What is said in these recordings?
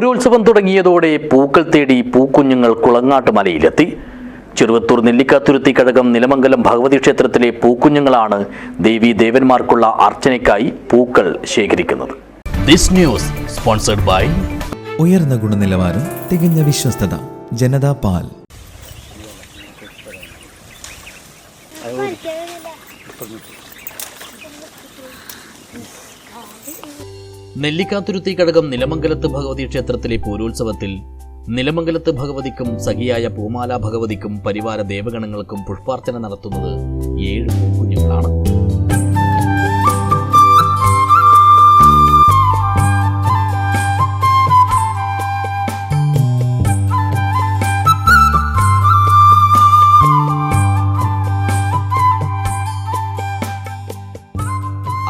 പൂരോത്സവം തുടങ്ങിയതോടെ പൂക്കൾ തേടി പൂക്കുഞ്ഞുങ്ങൾ കുളങ്ങാട്ട് മലയിലെത്തി. ചെറുവത്തൂർ നെല്ലിക്കാത്തുരുത്തി കഴകം നിലമംഗലം ഭഗവതി ക്ഷേത്രത്തിലെ പൂക്കുഞ്ഞുങ്ങളാണ് ദേവി ദേവന്മാർക്കുള്ള അർച്ചനയ്ക്കായി പൂക്കൾ ശേഖരിക്കുന്നത്. ദിസ് ന്യൂസ് സ്പോൺസർഡ് ബൈ ഉയർന്ന ഗുണനിലവാരം തികഞ്ഞ വിശ്വസ്തത ജനതാ പാൽ. നെല്ലിക്കാത്തുരുത്തി കഴകം നിലമംഗലത്ത് ഭഗവതി ക്ഷേത്രത്തിലെ പൂരോത്സവത്തിൽ നിലമംഗലത്ത് ഭഗവതിക്കും സഖിയായ പൂമാല ഭഗവതിക്കും പരിവാര ദേവഗണങ്ങൾക്കും പുഷ്പാർച്ചന നടത്തുന്നത് ഏഴ് പൂക്കുഞ്ഞുങ്ങളാണ്.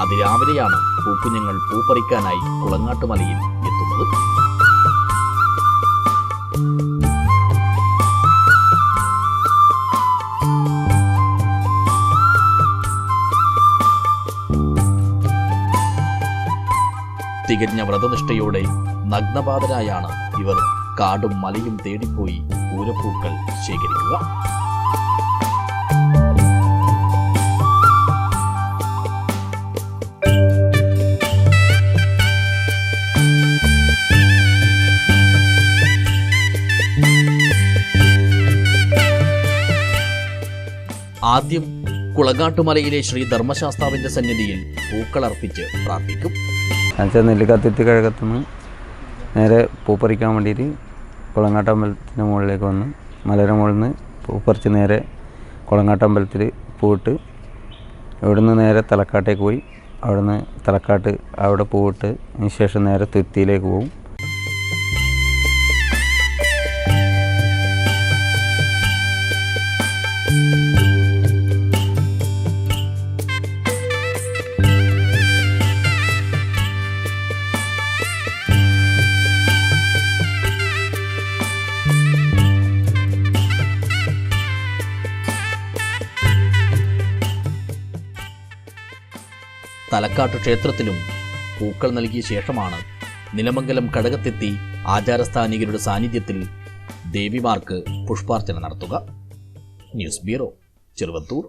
അതിരാവിലെയാണ് പൂക്കുഞ്ഞുങ്ങൾ പൂപ്പറിക്കാനായി കുളങ്ങാട്ടുമലയിൽ എത്തുന്നത്. തികഞ്ഞ വ്രതനിഷ്ഠയോടെ നഗ്നപാതരായാണ് ഇവർ. കാടും മലയും തേടിപ്പോയി പൂരപ്പൂക്കൾ ശേഖരിക്കുക. ആദ്യം കുളങ്ങാട്ടുമലയിലെ ശ്രീ ധർമ്മശാസ്താവിന്റെ സന്നിധിയിൽ പൂക്കളർപ്പിച്ച് പ്രാർത്ഥിക്കും. എന്നുവെച്ചാൽ നെല്ലിക്കത്തിരുത്തി കഴകത്തുനിന്ന് നേരെ പൂ പറിക്കാൻ വേണ്ടിയിട്ട് കുളങ്ങാട്ടമ്പലത്തിന്റെ മുകളിലേക്ക് വന്ന് മലയുടെ മുകളിൽ നിന്ന് പൂ പറിച്ച് നേരെ കുളങ്ങാട്ടമ്പലത്തിൽ പൂവിട്ട് ഇവിടുന്ന് നേരെ തലക്കാട്ടേക്ക് പോയി. അവിടുന്ന് തലക്കാട്ട് അവിടെ പൂവിട്ട് ശേഷം നേരെ തുരുത്തിയിലേക്ക് പോകും. തലക്കാട്ട് ക്ഷേത്രത്തിലും പൂക്കൾ നൽകിയ ശേഷമാണ് നിലമംഗലം കടകത്തെത്തി ആചാരസ്ഥാനികരുടെ സാന്നിധ്യത്തിൽ ദേവിമാർക്ക് പുഷ്പാർച്ചന നടത്തുക. News bureau Cheruvathur.